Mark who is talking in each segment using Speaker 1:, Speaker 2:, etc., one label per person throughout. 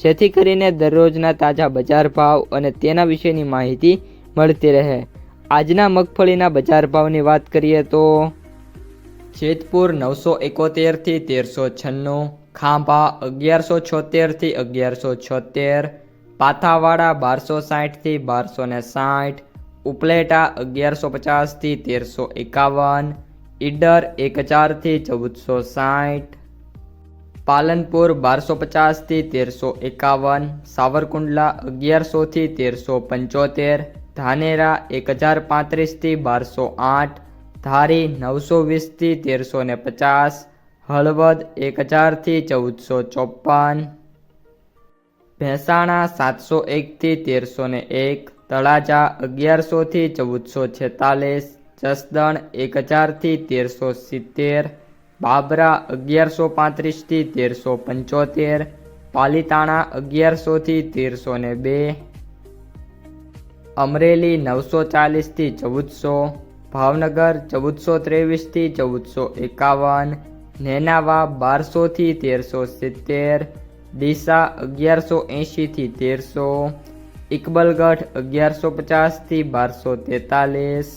Speaker 1: જેથી કરીને દરરોજના તાજા બજાર ભાવ અને તેના વિશેની માહિતી મળતી રહે. આજના મગફળીના બજાર ભાવની વાત કરીએ તો જેતપુર નવસો એકોતેરથી તેરસો છન્નું, ખાંભા અગિયારસો છોતેરથી અગિયારસો છોતેર, પાથાવાડા બારસો સાઠથી બારસો ને સાઠ, ઉપલેટા અગિયારસો પચાસથી તેરસો એકાવન, ઈડર એક હજારથી ચૌદસો સાઠ પાલનપુર બારસો પચાસથી તેરસો એકાવન, સાવરકુંડલા અગિયારસોથી તેરસો પંચોતેર, ધાનેરા એક હજાર પાંત્રીસથી બારસો આઠ, ધારી નવસો વીસથી તેરસો ને પચાસ, હળવદ એક હજારથી ચૌદસો ચોપન ભેંસાણા સાતસો એકથી તેરસો ને એક, તળાજા અગિયારસોથી ચૌદસો છેતાલીસ, જસદણ એક હજારથી તેરસો સિત્તેર બાબરા અગિયારસો પાંત્રીસથી તેરસો પંચોતેર, પાલીતાણા અગિયારસોથી તેરસો ને બે, અમરેલી નવસો ચાલીસથી ચૌદસો, ભાવનગર ચૌદસો ત્રેવીસથી ચૌદસો એકાવન, નેનાવા બારસોથી તેરસો સિત્તેર, ડીસા અગિયારસો એંશીથી તેરસો, ઇકબલગઢ અગિયારસો પચાસથી બારસો તેતાલીસ,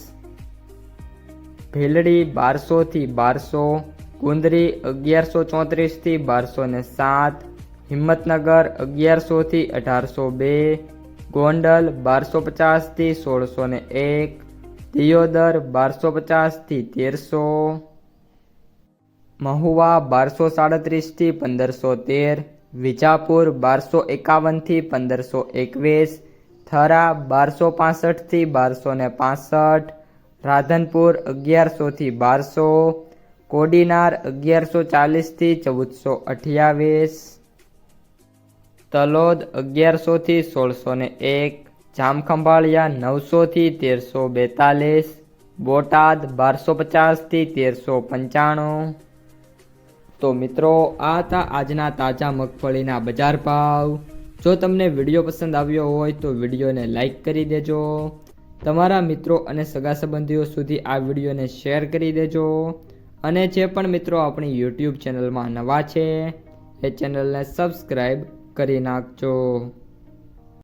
Speaker 1: ભીલડી બારસોથી બારસો કુંદરી અગિયારસો ચોત્રીસથી બારસો ને સાત, હિંમતનગર અગિયારસોથી અઢારસો બે, ગોંડલ બારસો પચાસથી સોળસો ને એક, દિયોદર બારસો પચાસથી તેરસો, મહુવા બારસો સાડત્રીસથી પંદરસો તેર, વિજાપુર બારસો એકાવનથી પંદરસો એકવીસ, થરા બારસો પાસઠથી બારસો ને પાસઠ, રાધનપુર અગિયારસોથી બારસો કોડીનાર અગિયારસો ચાલીસથી ચૌદસો અઠ્યાવીસ. તલોદ અગિયારસોથી સોળસો ને એક. જામખંભાળિયા નવસોથી તેરસો બેતાલીસ. બોટાદ બારસો પચાસથી તેરસો પંચાણું. તો મિત્રો, આ હતા આજના તાજા મગફળીના બજાર ભાવ. જો તમને વીડિયો પસંદ આવ્યો હોય તો વિડીયોને લાઇક કરી દેજો. તમારા મિત્રો અને સગા સંબંધીઓ સુધી આ વિડીયોને શેર કરી દેજો. અને જે પણ મિત્રો આપણી યુટ્યુબ ચેનલમાં નવા છે એ ચેનલને સબસ્ક્રાઈબ કરી નાખજો.